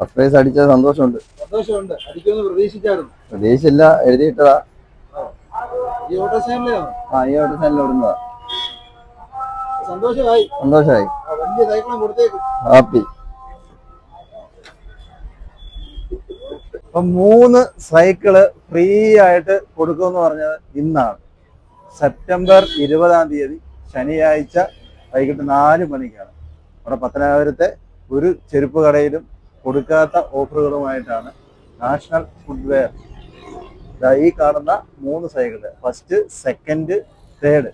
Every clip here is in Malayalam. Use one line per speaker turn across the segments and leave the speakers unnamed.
ഫസ്റ്റ് പ്രൈസ്
അടിച്ച സന്തോഷമുണ്ട്. പ്രതീക്ഷിച്ചില്ല എഴുതിയിട്ടതാ.
ഈ ഓട്ടോ
ആ ഈ ഓട്ടോ സ്റ്റാൻഡിൽ ഓടുന്നതാ.
സന്തോഷമായി.
സന്തോഷമായി. ഹാപ്പി.
അപ്പൊ മൂന്ന് സൈക്കിൾ ഫ്രീ ആയിട്ട് കൊടുക്കുമെന്ന് പറഞ്ഞത് ഇന്നാണ്. സെപ്റ്റംബർ ഇരുപതാം തീയതി ശനിയാഴ്ച വൈകിട്ട് നാല് മണിക്കാണ്. അവിടെ പത്തനാപുരത്തെ ഒരു ചെരുപ്പ് കടയിലും കൊടുക്കാത്ത ഓഫറുകളുമായിട്ടാണ് നാഷണൽ ഫുഡ്വെയർ ഈ കാണുന്ന മൂന്ന് സൈക്കിൾ. First second third.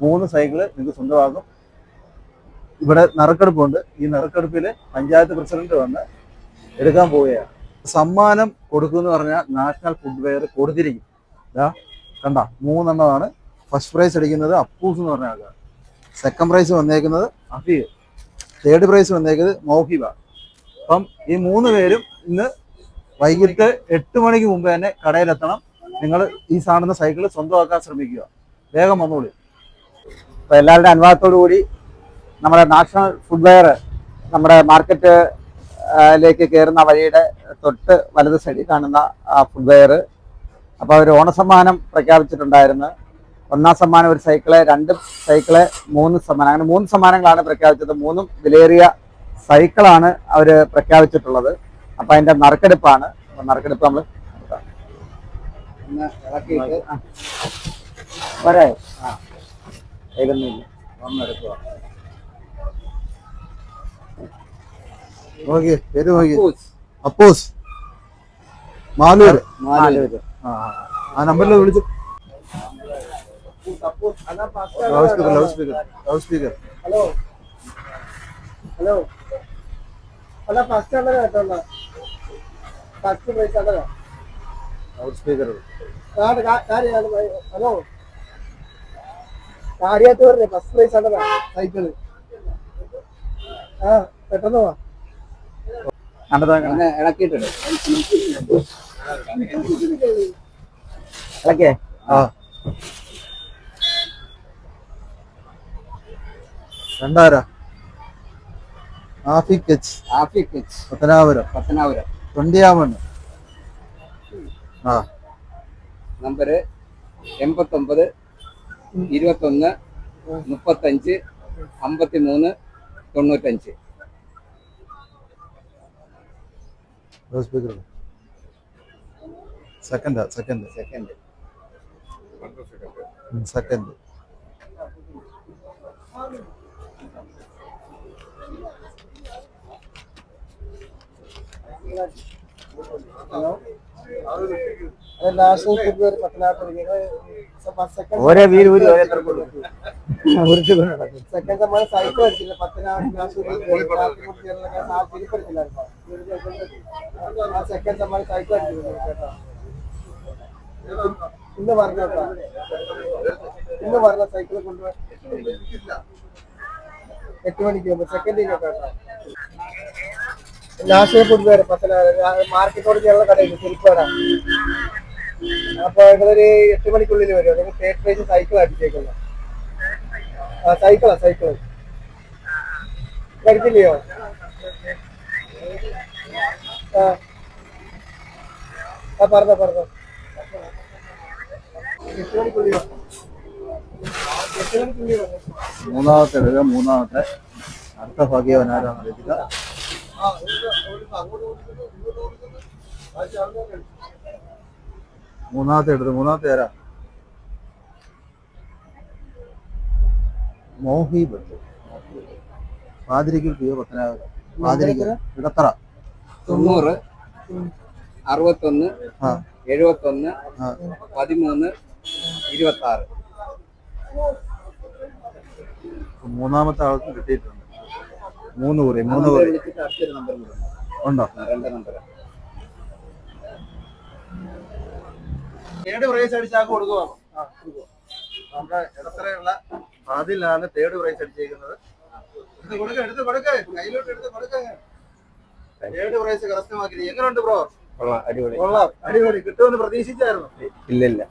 മൂന്ന് സൈക്കിൾ നിങ്ങൾക്ക് സ്വന്തമാകും ഇവിടെ നറുക്കെടുപ്പുണ്ട്. ഈ നറുക്കെടുപ്പിൽ പഞ്ചായത്ത് പ്രസിഡന്റ് വന്ന് എടുക്കാൻ പോവുകയാണ്. സമ്മാനം കൊടുക്കുമെന്ന് പറഞ്ഞാൽ നാഷണൽ ഫുഡ്വെയർ കൊടുത്തിരിക്കും. ഇതാ കണ്ട മൂന്നെണ്ണമാണ്. ഫസ്റ്റ് പ്രൈസ് അടിക്കുന്നത് അപ്പൂസ് എന്ന് പറഞ്ഞ ആൾക്കാർ സെക്കൻഡ് പ്രൈസ് വന്നേക്കുന്നത് അഫീർ തേർഡ് പ്രൈസ് വന്നേക്കുന്നത് മൗഹിബ അപ്പം ഈ മൂന്ന് പേരും ഇന്ന് വൈകിട്ട് എട്ട് മണിക്ക് മുമ്പ് തന്നെ കടയിലെത്തണം. നിങ്ങൾ ഈ സാധനം സൈക്കിൾ സ്വന്തമാക്കാൻ ശ്രമിക്കുക. വേഗം വന്നോളൂ.
അപ്പോൾ എല്ലാവരുടെ അനുവാദത്തോടു കൂടി നമ്മുടെ നാഷണൽ ഫുഡ് വെയർ നമ്മുടെ മാർക്കറ്റ് ലേക്ക് കയറുന്ന വഴിയുടെ തൊട്ട് വലത് സൈഡിൽ കാണുന്ന ഫുഡ്വെയർ അപ്പോൾ അവർ ഓണസമ്മാനം പ്രഖ്യാപിച്ചിട്ടുണ്ടായിരുന്നു. ഒന്നാം സമ്മാനം ഒരു സൈക്കിൾ രണ്ട് സൈക്കിൾ മൂന്ന് സമ്മാനം. അങ്ങനെ മൂന്ന് സമ്മാനങ്ങളാണ് പ്രഖ്യാപിച്ചത്. മൂന്നും വിലയേറിയ സൈക്കിളാണ് അവർ പ്രഖ്യാപിച്ചിട്ടുള്ളത്. അപ്പം അതിന്റെ നറുക്കെടുപ്പാണ്. അപ്പം നറുക്കെടുപ്പ് നമ്മൾ
അപ്പോസ്
വരെ ആ. കയ്യിലൊന്നുമില്ല.
ഒന്നെടുക്കുക
നോക്കിയേ പേര് നോക്കിയേ
അപ്പൂസ്.
അപ്പൂസ്. മാലൂര്. ആ നമ്പറിൽ വിളിച്ചു loud speaker. Loud speaker loud speaker
hello hello അല്ല ഫസ്റ്റ് ഉള്ളത് കേട്ടോ ഫസ്റ്റ് പ്രൈസ് ഉള്ളതാ
ലൗഡ് സ്പീക്കർ
ഹലോ. കാര്യാത്ത് പറഞ്ഞേ ഫസ്റ്റ് പ്രൈസ് ഉള്ളതാ സൈക്കിൾ ആ പെട്ടെന്ന് വാ.
കണ്ടത്
ഇളക്കിയിട്ടുണ്ട്.
ഇളക്കേ
ആ. രണ്ടാര? ആഫിക് എച്ച്
ആഫിക് എച്ച്
പത്തനാപുരം.
പത്തനാപുരം.
തൊണ്ടിയാമണ്ണ് ആ.
നമ്പര് എൺപത്തൊമ്പത് ഇരുപത്തൊന്ന് മുപ്പത്തഞ്ച് അമ്പത്തിമൂന്ന് തൊണ്ണൂറ്റഞ്ച്.
സെക്കൻഡ് സ്പീക്കർ സെക്കൻഡാ സെക്കൻഡ്.
സെക്കൻഡ്.
സെക്കൻഡ്.
ഓരോ വീര് ഊരി
സെക്കൻഡ് സമ്മാനം സൈക്കിൾ അടിച്ചില്ല പത്തനാപുരം ആ സെക്കൻഡ് സമ്മാനം സൈക്കിൾ അടിച്ചില്ല കേട്ടോ. ഇന്ന് പറഞ്ഞ ഇന്ന് പറഞ്ഞ സൈക്കിൾ കൊണ്ടുപോയി എട്ട് മണിക്ക് സെക്കൻഡ് കേട്ടോ നാഷണൽ ഫുഡ്വെയർ പത്തനാറ് മാർക്കറ്റോട് ചേർന്ന കടയിൽ ചെരുപ്പട അപ്പൊ നിങ്ങളൊരു എട്ട് മണിക്കുള്ളിൽ വരും. നിങ്ങൾ തേർഡ് പ്രൈസ് സൈക്കിൾ അടിച്ചേക്കുന്നത്. ആ സൈക്കിളാ സൈക്കിൾ കഴിക്കില്ലയോ ആ. പറഞ്ഞോ പറഞ്ഞോ. എട്ട് മണിക്കുള്ളിൽ
മൂന്നാമത്തെ എടുക്കുക മൂന്നാമത്തെ. അടുത്ത ഭാഗ്യവനാരാണ് അറിയില്ല മൂന്നാമത്തെ എടുത്ത് മൂന്നാമത്തെ ആരാ? മോഹിബ്. പാതിരിക്കൽ പിയോ പത്തനാപുരം പാതിരിക്കൽ. ഇടത്തറ.
തൊണ്ണൂറ് അറുപത്തൊന്ന് എഴുപത്തൊന്ന് പതിമൂന്ന് ഇരുപത്തി ആറ്
മൂന്നാമത്തെ ആൾക്ക് കിട്ടിയിട്ടുണ്ട്. മൂന്ന് കുറി മൂന്ന് കുറി. ഉണ്ടോ? തേർഡ് പ്രൈസ് അടിച്ചാൽ കൊടുക്കുവാ? നമ്മുടെ ഇടത്തരയുള്ള അതിലാണ് തേർഡ് പ്രൈസ് അടിച്ചേക്കുന്നത്. കൊടുക്ക എടുത്ത് കൊടുക്ക. കയ്യിലോട്ട് എടുത്ത് കൊടുക്ക. തേർഡ് പ്രൈസ് കരസ്ഥമാക്കി എങ്ങനെയുണ്ട് ബ്രോ?
അടിപൊളി.
കൊള്ളാം. അടിപൊളി. കിട്ടുമെന്ന് പ്രതീക്ഷിച്ചായിരുന്നു.
ഇല്ലില്ല